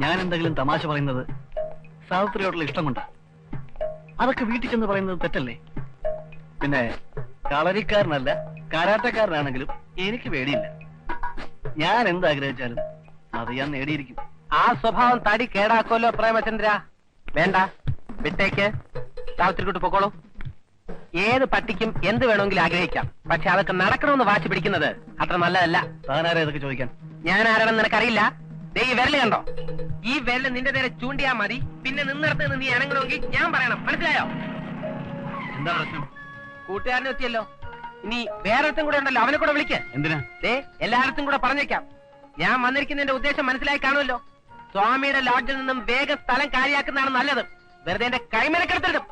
ഞാൻ എന്തെങ്കിലും തമാശ പറയുന്നത് സാവിത്രിയോടുള്ള ഇഷ്ടം കൊണ്ടാ അതൊക്കെ വീട്ടിൽ ചെന്ന് പറയുന്നത് തെറ്റല്ലേ? പിന്നെ കളരിക്കാരനല്ല കാരാട്ടക്കാരനാണെങ്കിലും എനിക്ക് പേടിയില്ല. ഞാൻ എന്താഗ്രഹിച്ചാലും അത് ഞാൻ നേടിയിരിക്കും. ആ സ്വഭാവം തടി കേടാക്കുമല്ലോ പ്രേമചന്ദ്ര. വേണ്ട വിട്ടേക്ക്. സാവിത്രിക്കൂട്ട് പൊക്കോളൂ. ഏത് പട്ടിക്കും എന്ത് വേണമെങ്കിലും ആഗ്രഹിക്കാം. പക്ഷെ അതൊക്കെ നടക്കണമെന്ന് വാശി പിടിക്കുന്നത് അത്ര നല്ലതല്ല. താനാരാ ഇതൊക്കെ ചോദിക്കാൻ? ഞാൻ ആരാണെന്ന് നിനക്കറിയില്ല. ദേ ഈ വിരൽ കണ്ടോ? ഈ വിരൽ നിന്റെ നേരെ ചൂണ്ടിയാ മതി. പിന്നെ നിന്നിടത്ത് നിന്ന് നീ അനങ്ങണമെങ്കിൽ ഞാൻ പറയണം. മനസ്സിലായോ? എന്താ പ്രശ്നം? കൂട്ടുകാരനെ എത്തിയല്ലോ ഇനി വേറൊരുത്തും കൂടെ ഉണ്ടല്ലോ. അവനെ കൂടെ വിളിക്ക്. എന്തിനാ? ദേ എല്ലായിടത്തും കൂടെ പറഞ്ഞേക്കാം. ഞാൻ വന്നിരിക്കുന്നതിന്റെ ഉദ്ദേശം മനസ്സിലായി കാണുമല്ലോ. സ്വാമിയുടെ ലോഡ്ജിൽ നിന്നും വേഗം സ്ഥലം കാര്യാക്കുന്നതാണ് നല്ലത്. വെറുതെ എന്റെ കൈമലക്കെടുത്തിടും.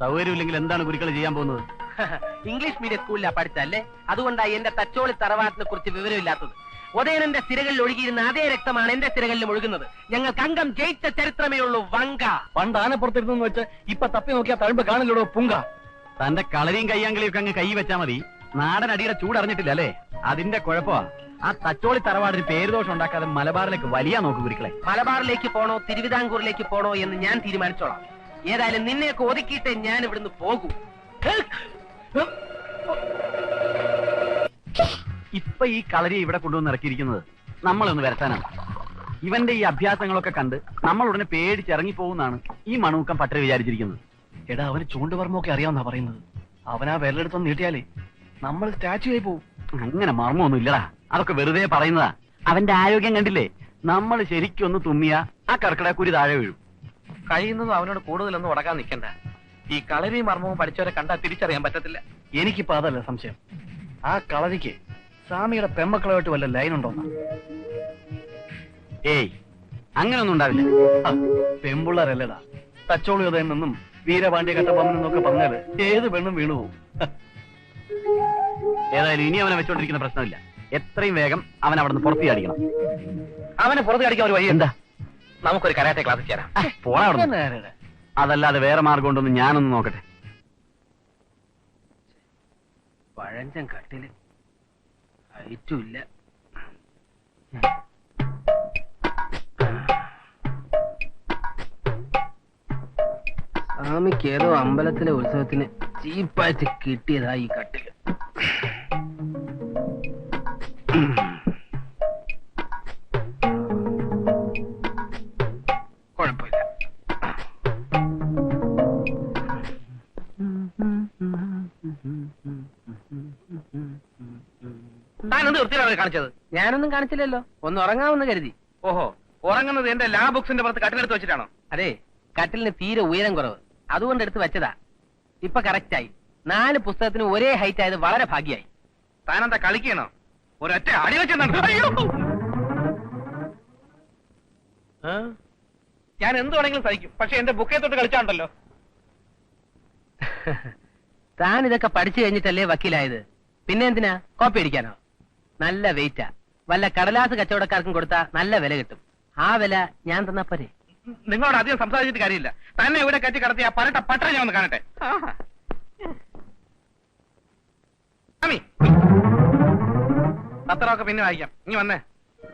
സൗകര്യമില്ലെങ്കിൽ എന്താണ് കുരുക്കൾ ചെയ്യാൻ പോകുന്നത്? ഇംഗ്ലീഷ് മീഡിയം സ്കൂളിലാ പഠിച്ചല്ലേ അതുകൊണ്ടാണ് എന്റെ തച്ചോളി തറവാട്ടിനെ കുറിച്ച് വിവരമില്ലാത്തത്. ഉദയനന്റെ സിരകളിൽ ഒഴുകിയിരുന്ന അതേ രക്തമാണ് എന്റെ സിരകളിലും ഒഴുകുന്നത്. ഞങ്ങൾക്ക് അംഗം ജയിച്ച ചരിത്രമേ ഉള്ളൂ വങ്ക. പണ്ട് ആനപ്പുറത്തിരുന്നു വെച്ച് ഇപ്പൊ തപ്പി നോക്കിയാൽ തഴമ്പ് കാണില്ലടോ പുങ്ക. തന്റെ കളരിയും കയ്യാങ്കളിയൊക്കെ അങ്ങ് കൈ വെച്ചാ മതി. നാടൻ അടിയുടെ ചൂടറിഞ്ഞിട്ടില്ല അല്ലേ? അതിന്റെ കുഴപ്പമാ. ആ തച്ചോളി തറവാടിന് പേരുദോഷം ഉണ്ടാക്കാതെ മലബാറിലേക്ക് വലിയ നോക്ക് കുരുക്കളെ മലബാറിലേക്ക് പോണോ തിരുവിതാംകൂറിലേക്ക് പോണോ എന്ന് ഞാൻ തീരുമാനിച്ചോളാം. ഏതായാലും നിന്നെയൊക്കെ ഒതുക്കിയിട്ടേ ഞാൻ ഇവിടുന്ന് പോകൂ. ഇപ്പൊ ഈ കളരി ഇവിടെ കൊണ്ടുവന്ന് ഇറക്കിയിരിക്കുന്നത് നമ്മളൊന്ന് വരട്ടാനാണ് ഇവന്റെ ഈ അഭ്യാസങ്ങളൊക്കെ കണ്ട് നമ്മൾ ഉടനെ പേടിച്ചിറങ്ങി പോകുന്നാണ് ഈ മണൂക്കം പട്ടര വിചാരിച്ചിരിക്കുന്നത്. എടാ അവന് ചൂണ്ടുപറമ്പൊക്കെ അറിയാമെന്നാ പറയുന്നത്. അവനാ വിരലെടുത്തൊന്ന് നീട്ടിയാലേ നമ്മൾ സ്റ്റാച്ചു ആയി പോകും അങ്ങനെ മർമ്മമൊന്നും ഇല്ലടാ അതൊക്കെ വെറുതെ പറയുന്നതാ. അവന്റെ ആരോഗ്യം കണ്ടില്ലേ? നമ്മൾ ശരിക്കും ഒന്ന് തുമ്മിയ ആ കർക്കിടക്കുരി താഴെ വീഴും. കഴിയുന്നതും അവനോട് കൂടുതലൊന്നും ഉടക്കാൻ നിൽക്കണ്ട. ഈ കളരി മർമ്മവും പഠിച്ചവരെ കണ്ടാൽ തിരിച്ചറിയാൻ പറ്റത്തില്ല. എനിക്കിപ്പോ അതല്ല സംശയം. ആ കളരിക്ക് സ്വാമിയുടെ പെമ്മക്കളുമായിട്ട് വല്ല ലൈൻ ഉണ്ടോന്നാ ഏയ് അങ്ങനൊന്നും ഉണ്ടാവില്ല. പെമ്പിള്ളേരല്ലടാ തച്ചോളി ഉദയം നിന്നും വീരപാണ്ഡ്യ കട്ടപ്പമ്മൻ എന്നൊക്കെ പറഞ്ഞാൽ ഏത് പെണ്ണും വീണു പോകും ഏതായാലും ഇനി അവനെ വെച്ചോണ്ടിരിക്കുന്ന പ്രശ്നമില്ല. എത്രയും വേഗം അവൻ അവിടെ നിന്ന് പുറത്തു ചാടിക്കണം. അവനെ പുറത്ത് അടിക്കാൻ ഒരു വഴി എന്താ? നമുക്കൊരു കരാട്ടെ ക്ലാസ് ചേരാം. പോണ അതല്ലാതെ വേറെ മാർഗം ഉണ്ടെന്ന് ഞാനൊന്ന് നോക്കട്ടെ. പഴഞ്ചൻ കട്ടിൽ ഹൈറ്റും ഇല്ല സ്വാമിക്ക് ഏതോ അമ്പലത്തിലെ ഉത്സവത്തിന് ചീപ്പായിട്ട് കിട്ടിയതാ ഈ കട്ടിൽ. താനെന്ത് വൃത്തിയാണ് കാണിച്ചത്? ഞാനൊന്നും കാണിച്ചില്ലല്ലോ. ഒന്ന് ഉറങ്ങാമെന്ന് കരുതി. ഓഹോ ഉറങ്ങുന്നത് എന്റെ ലാ ബുക്സിന്റെ പുറത്ത് കട്ടിലെടുത്ത് വെച്ചിട്ടാണോ? അതെ കട്ടിലിന് തീരെ ഉയരം കുറവ്. അതുകൊണ്ട് എടുത്ത് വെച്ചതാ. ഇപ്പൊ കറക്റ്റായി. നാല് പുസ്തകത്തിന് ഒരേ ഹൈറ്റ് ആയത് വളരെ ഭാഗ്യായി. താനെന്താ കളിക്കണോ? ഒരൊറ്റ അടി വെച്ചു ഞാൻ എന്ത് വേണമെങ്കിലും സഹിക്കും. പക്ഷെ എന്റെ ബുക്കേ തൊട്ട് കളിച്ചാണ്ടല്ലോ. താൻ ഇതൊക്കെ പഠിച്ചു കഴിഞ്ഞിട്ടല്ലേ വക്കീലായത്. പിന്നെ എന്തിനാ? കോപ്പി അടിക്കാനോ? നല്ല വെയിറ്റാ വല്ല കടലാസ് കച്ചവടക്കാർക്കും കൊടുത്താ നല്ല വില കിട്ടും. ആ വില ഞാൻ തന്നാ പോരെ. നിങ്ങളോട് അധികം സംസാരിച്ചിട്ട് കാര്യമില്ല. തന്നെ ഇവിടെ കറ്റി കടത്തി ആ പരട്ട പട്ട ഞാൻ ഒന്ന് കാണട്ടെ. പത്രമൊക്കെ പിന്നെ വായിക്കാം. ഇനി വന്നേ.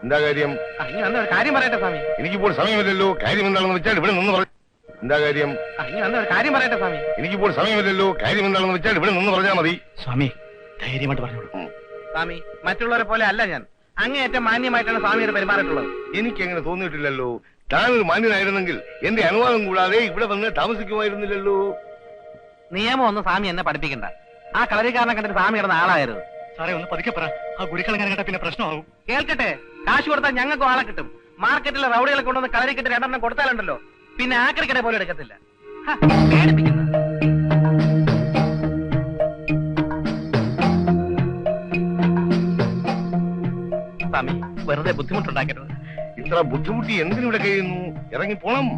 എന്താ കാര്യം? ഇനി വന്ന ഒരു കാര്യം പറയട്ടെ സ്വാമി. എനിക്കിപ്പോൾ സമയമില്ലല്ലോ. കാര്യം എന്താണെന്ന് വെച്ചാൽ ഇവിടെ നിന്ന് പറഞ്ഞു എന്താ കാര്യം? ഇനി വന്ന ഒരു കാര്യം പറയട്ടെ സ്വാമി. എനിക്കിപ്പോൾ സമയമില്ലല്ലോ. കാര്യം എന്താണെന്ന് വെച്ചാൽ ഇവിടെ നിന്ന് പറഞ്ഞാൽ മതി. സ്വാമി ധൈര്യമായിട്ട് പറഞ്ഞോളൂ. സ്വാമി മറ്റുള്ളവരെ പോലെ അല്ല ഞാൻ. അങ്ങേയറ്റം മാന്യമായിട്ടാണ് സ്വാമിയുടെ പെരുമാറിയിട്ടുള്ളത്. എനിക്ക് അങ്ങനെ തോന്നിയിട്ടില്ലല്ലോ. താനൊരു മാന്യനായിരുന്നെങ്കിൽ എന്റെ അനുവാദം കൂടാതെ ഇവിടെ വന്ന് താമസിക്കുമായിരുന്നില്ലല്ലോ. നിയമം ഒന്നും സ്വാമി എന്നെ പഠിപ്പിക്കണ്ട. ആ കളരിക്കാരനെ കണ്ടിട്ട് സ്വാമി കിടന്ന ആളായിരുന്നു സാറേ ഒന്ന് പതുക്കെ പറ. ആ ഗുരുക്കളങ്ങനെ കേട്ടാ പിന്നെ പ്രശ്നമാവും? കേൾക്കട്ടെ കാശ് കൊടുത്താൽ ഞങ്ങൾക്കും ആളെ കിട്ടും. മാർക്കറ്റിലെ റൗഡികളെ കൊണ്ടുവന്ന് കളരിക്കിട്ട് രണ്ടെണ്ണം കൊടുത്താലുണ്ടല്ലോ. പിന്നെ ആക്രിക്കട പോലെ എടുക്കത്തില്ല. ഹ, വെറുതെ ബുദ്ധിമുട്ടുണ്ടാക്കരുത്. ഇത്ര ബുദ്ധിമുട്ടി എന്തിനിവിടെ കഴിയുന്നു? ഇറങ്ങി പോണം.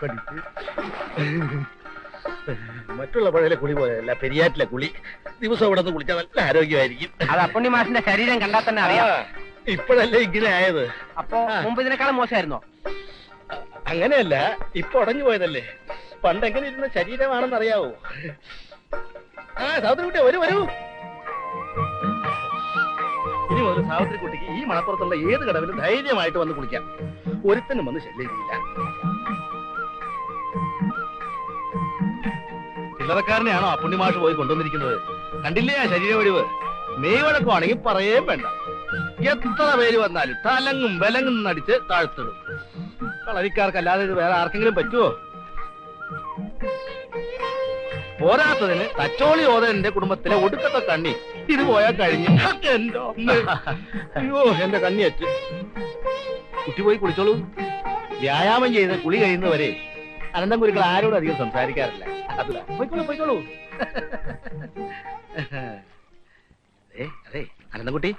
കടിച്ച്. മറ്റുള്ള പഴയ കുളി പോയല്ല പെരിയാറ്റിലെ കുളി. ദിവസം ഇവിടെ നിന്ന് കുളിച്ചാൽ നല്ല ആരോഗ്യമായിരിക്കും. അത് അപ്പണ്ണി മാഷിന്റെ ശരീരം കണ്ടാൽ തന്നെ അറിയാം. ഇപ്പോഴല്ലേ ഇങ്ങനെ ആയത്? അപ്പോ മുമ്പ് ഇതിനേക്കാളും മോശമായിരുന്നോ? അങ്ങനെയല്ല ഇപ്പൊ ഉടഞ്ഞു പോയതല്ലേ. പണ്ട് എങ്ങനെ ഇരുന്ന ശരീരമാണെന്ന് അറിയാവോ? ആ സാവിത്രി കുട്ടി വരൂ വരൂ. ഇനി മുതൽ സാവിത്രി കുട്ടിക്ക് ഈ മണപ്പുറത്തുള്ള ഏത് കടവിലും ധൈര്യമായിട്ട് വന്ന് കുളിക്കാം. ഒരുത്തനും വന്ന് ശല്യമില്ല. ചില്ലറക്കാരനെയാണോ ആ പുണ്യമാഷ് പോയി കൊണ്ടുവന്നിരിക്കുന്നത്? കണ്ടില്ലേ ആ ശരീര ഒഴിവ് മെയ്വഴക്കമാണെങ്കിൽ പറയേം വേണ്ട. എത്ര പേര് വന്നാലും തലങ്ങും വിലങ്ങും നടിച്ച് താഴ്ത്തിടും. കളരിക്കാർക്കല്ലാതെ ഇത് വേറെ ആർക്കെങ്കിലും പറ്റുമോ പോരാത്തതിന് തച്ചോളി ഓതന്റെ കുടുംബത്തിലെ ഒടുക്കത്തെ കണ്ണി. ഇത് പോയാൽ കഴിഞ്ഞു. അയ്യോ എന്റെ കണ്ണിയറ്റ്. കുട്ടി പോയി കുളിച്ചോളൂ. വ്യായാമം ചെയ്ത് കുളി കഴിയുന്നവരെ അനന്തം കുരുക്കൾ ആരോടും അധികം സംസാരിക്കാറില്ല. അതാ പോയിക്കോളൂ പോയിക്കോളൂ. അതെ അതെ. അനന്തൻകുട്ടി?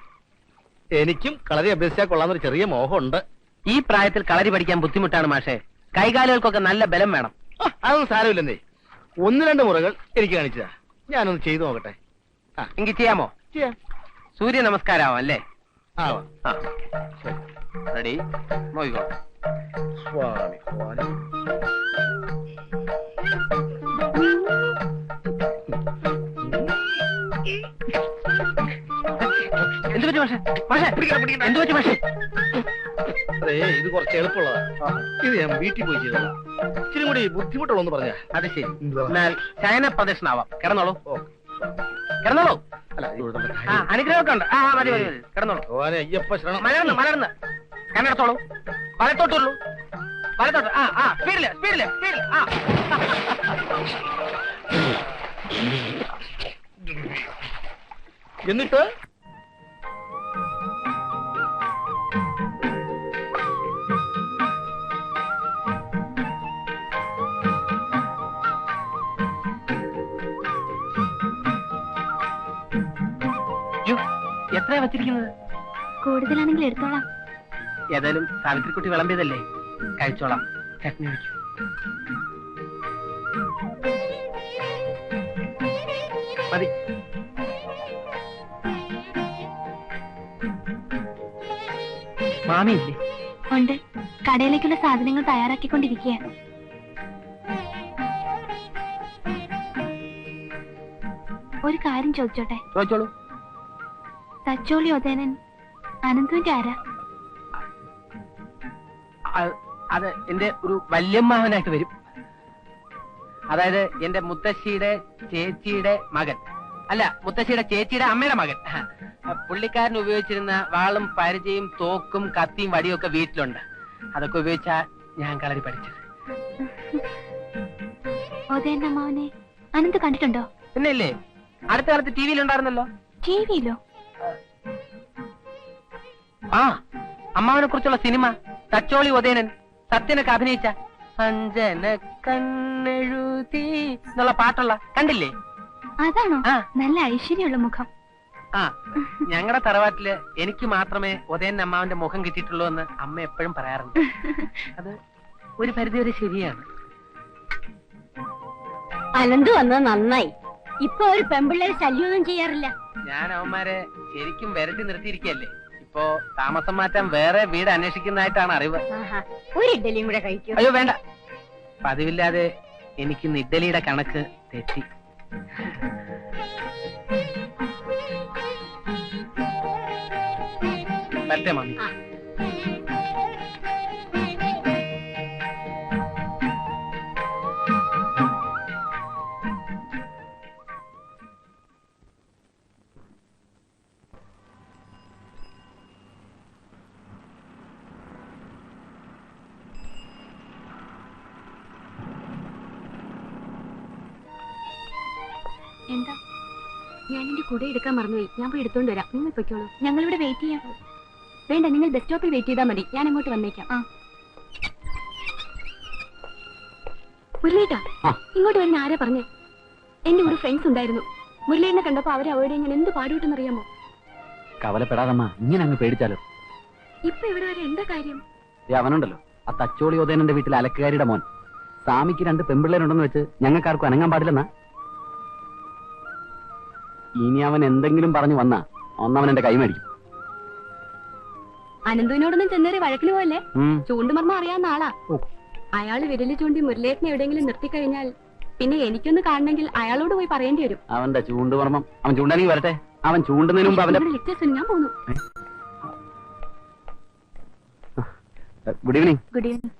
എനിക്കും കളരി അഭ്യസിച്ചാൽ കൊള്ളാന്നൊരു ചെറിയ മോഹമുണ്ട്. ഈ പ്രായത്തിൽ കളരി പഠിക്കാൻ ബുദ്ധിമുട്ടാണ് മാഷെ. കൈകാലുകൾക്കൊക്കെ നല്ല ബലം വേണം. ആ, അതൊന്നും സാരമില്ലെന്നേ. ഒന്ന് രണ്ട് മുറകൾ എനിക്ക് കാണിച്ചതാ. ഞാനൊന്ന് ചെയ്തു നോക്കട്ടെ. ആ. എങ്കിൽ ചെയ്യാമോ? ചെയ്യാം. സൂര്യ നമസ്കാരാവാം അല്ലേ? ആവാം. ആ. റെഡി. നോക്കിക്കോ സ്വാമി സ്വാമി എന്ത് പറ്റി പക്ഷേ പക്ഷേ എന്ത് പറ്റി പക്ഷേ അതെ ഇത് കുറച്ച് എളുപ്പമുള്ളതാ. ഇത് ഞാൻ വീട്ടിൽ പോയി ചെയ്തതാ. ഇച്ചിരി കൂടി ബുദ്ധിമുട്ടുള്ളൂ പറഞ്ഞ. അത് ശരി. എന്നാൽ ശയന പ്രദക്ഷിണാവാം. കിടന്നോളൂ. ഓ. കിടന്നോളൂ. അല്ല. അനുഗ്രഹമൊക്കെ ഉണ്ട്. ആ മതി മതി മതി. കിടന്നോളൂ. അയ്യപ്പ ശ്രമം മലർന്ന് മലർന്ന്. കണ്ണെടുത്തോളൂ വലത്തോട്ടുള്ളൂ. വലത്തോട്ട്. ആ ആ സ്പീഡിൽ സ്പീഡിൽ സ്പീഡിൽ ആ. എന്നിട്ട്? എത്രയാ വച്ചിരിക്കുന്നത്? കൂടുതലാണെങ്കിൽ എടുത്തോളാം. ഏതായാലും സാവിത്രിക്കുട്ടി വിളമ്പിയതല്ലേ? കഴിച്ചോളാം. ചട്നി ഒഴിക്കൂ മതി. മാമിയില്ലേ ഉണ്ട്. കടയിലേക്കുള്ള സാധനങ്ങൾ തയ്യാറാക്കിക്കൊണ്ടിരിക്കുക ഒരു കാര്യം ചോദിച്ചോട്ടെ? ചോദിച്ചോളൂ. തച്ചോളി ഒതേനൻ അനന്തുവിന്റെ ആരാ? അത് എന്റെ ഒരു വല്യമ്മാവനായിട്ട് വരും. അതായത് എന്റെ മുത്തശ്ശിയുടെ ചേച്ചിയുടെ മകൻ. അല്ല മുത്തശ്ശിയുടെ ചേച്ചിയുടെ അമ്മയുടെ മകൻ. പുള്ളിക്കാരൻ ഉപയോഗിച്ചിരുന്ന വാളും പരിചയും തോക്കും കത്തിയും വടിയും ഒക്കെ വീട്ടിലുണ്ട്. അതൊക്കെ ഉപയോഗിച്ചാ ഞാൻ കളരി പഠിച്ചത്. ഒതേൻ അമ്മാവനെ അനന്ത് കണ്ടിട്ടുണ്ടോ? പിന്നെ ഇല്ലേ അടുത്ത കാലത്ത് ടി വിയിലുണ്ടായിരുന്നല്ലോ? ടി വിയിലോ? ആ അമ്മാവനെ കുറിച്ചുള്ള സിനിമ തച്ചോളി ഉദയനൻ സത്യനൊക്കെ അഭിനയിച്ച അഞ്ജന കണ്ണെഴുതി എന്നുള്ള പാട്ടുള്ള കണ്ടില്ലേ? അതാണോ? ആ. നല്ല ഐശ്വര്യമുള്ള മുഖം. ആ ഞങ്ങളുടെ തറവാട്ടിൽ എനിക്ക് മാത്രമേ ഉദയൻ അമ്മാവന്റെ മുഖം കിട്ടിയിട്ടുള്ളൂ എന്ന് അമ്മ എപ്പോഴും പറയാറുണ്ട്. അത് ഒരു പരിധിവരെ ശരിയാണ്. അനന്ത് വന്നത് നന്നായി. ഇപ്പൊ ഒരു പെമ്പിള്ളേര് ശല്യമൊന്നും ചെയ്യാറില്ല. ഞാൻ അവന്മാരെ ശരിക്കും വരട്ടി നിർത്തിയിരിക്കല്ലേ ഇപ്പോ താമസം മാറ്റാൻ വേറെ വീട് അന്വേഷിക്കുന്നതായിട്ടാണ് അറിവ്. ഒരു ഇഡലിയും കൂടെ കഴിക്കൂ. അയ്യോ വേണ്ട. പതിവില്ലാതെ എനിക്ക് ഇഡ്ഡലിയുടെ ഇഡലിയുടെ കണക്ക് തെറ്റി. പറ്റേ മമ്മി എന്താ? ഞാൻ എന്റെ കുട എടുക്കാൻ മറന്നുപോയി. ഞാൻ പോയി എടുത്തോണ്ട് വരാം. നിങ്ങൾ പൊയ്ക്കോളൂ. ഞങ്ങൾ ഇവിടെ വെയിറ്റ് ചെയ്യാം. വേണ്ട നിങ്ങൾ ബസ് സ്റ്റോപ്പിൽ വെയിറ്റ് ചെയ്താൽ മതി. ഞാൻ അങ്ങോട്ട് വന്നേക്കാം. ആ. ഇങ്ങോട്ട് വരുന്ന ആരാ പറഞ്ഞേ? എന്റെ ഒരു ഫ്രണ്ട്സ് ഉണ്ടായിരുന്നു. മുരളീനെ കണ്ടപ്പോ അവരെ അവരുടെ ഇങ്ങനെ എന്ത് പാടുവിട്ടെന്നറിയാമോ കവലപ്പെടാതമ്മ ഇങ്ങനെ അങ്ങ് പേടിച്ചാലോ? ഇപ്പൊ ഇവിടെ വരെ എന്താ കാര്യം? ദേ അവനുണ്ടല്ലോ. ആ തച്ചോളി ഉദയനന്റെ വീട്ടിലെ അലക്കുകാരിയുടെ മോൻ. സ്വാമിക്ക് രണ്ട് പെമ്പിള്ളേരുണ്ടെന്ന് വെച്ച് ഞങ്ങൾക്കാർക്കും അനങ്ങാൻ പാടില്ലെന്നാ? ഇനി അവൻ എന്തെങ്കിലും പറഞ്ഞു വന്നാ ഒന്നവൻ എന്റെ കൈമേടിക്കും അനന്തുവിനോടൊന്നും ചെന്നേറി വഴക്കിന് പോലല്ലേ ഉം. ചൂണ്ടുമർമ്മ അറിയാവുന്ന ആളാ. അയാൾ വിരലി ചൂണ്ടി മുരളേറ്റിനെ എവിടെയെങ്കിലും നിർത്തിക്കഴിഞ്ഞാൽ പിന്നെ എനിക്കൊന്ന് കാണണമെങ്കിൽ അയാളോട് പോയി പറയേണ്ടി വരും. അവന്റെ ചൂണ്ടുമർമ്മം അവൻ ചൂണ്ടാനെങ്കിൽ വരട്ടെ. അവൻ ചൂണ്ടുന്നതിന് മുമ്പ് അവന്റെ ഞാൻ പോന്നു. Good evening. Good evening.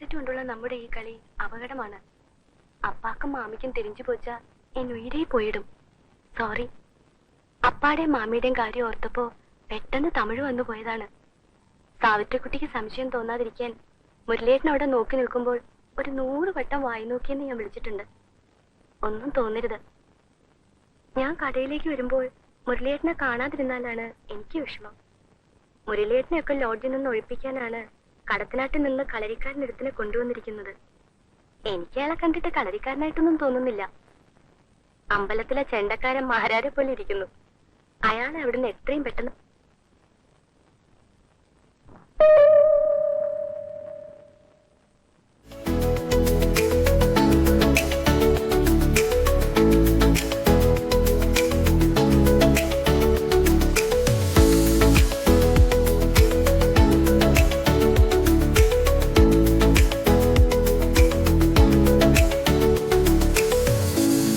Cassette കൊണ്ടുള്ള നമ്മുടെ ഈ കളി അപകടമാണ്. അപ്പാക്കും മാമിക്കും തിരിഞ്ഞു പോച്ച എൻ പോയിടും. സോറി അപ്പാടെയും മാമിയുടെയും കാര്യം ഓർത്തപ്പോ പെട്ടെന്ന് തമിഴ് വന്നു പോയതാണ്. സാവിത്രിക്കുട്ടിക്ക് സംശയം തോന്നാതിരിക്കാൻ മുരളേട്ടൻ അവിടെ നോക്കി നിൽക്കുമ്പോൾ ഒരു നൂറ് വട്ടം വായി നോക്കിയെന്ന് ഞാൻ വിളിച്ചിട്ടുണ്ട്. ഒന്നും തോന്നരുത്. ഞാൻ കടയിലേക്ക് വരുമ്പോൾ മുരളിയേട്ടനെ കാണാതിരുന്നാലാണ് എനിക്ക് വിഷമം. മുരളിയേട്ടനെയൊക്കെ ലോഡ്ജിൽ നിന്ന് ഒഴിപ്പിക്കാനാണ് കടത്തനാട്ടിൽ നിന്ന് കളരിക്കാരനടുത്തിനെ കൊണ്ടുവന്നിരിക്കുന്നത്. എനിക്ക് അയാളെ കണ്ടിട്ട് കളരിക്കാരനായിട്ടൊന്നും തോന്നുന്നില്ല. അമ്പലത്തിലെ ചെണ്ടക്കാരൻ മഹാരാരെ പോലെ ഇരിക്കുന്നു. അയാളെ അവിടുന്ന് എത്രയും പെട്ടെന്ന്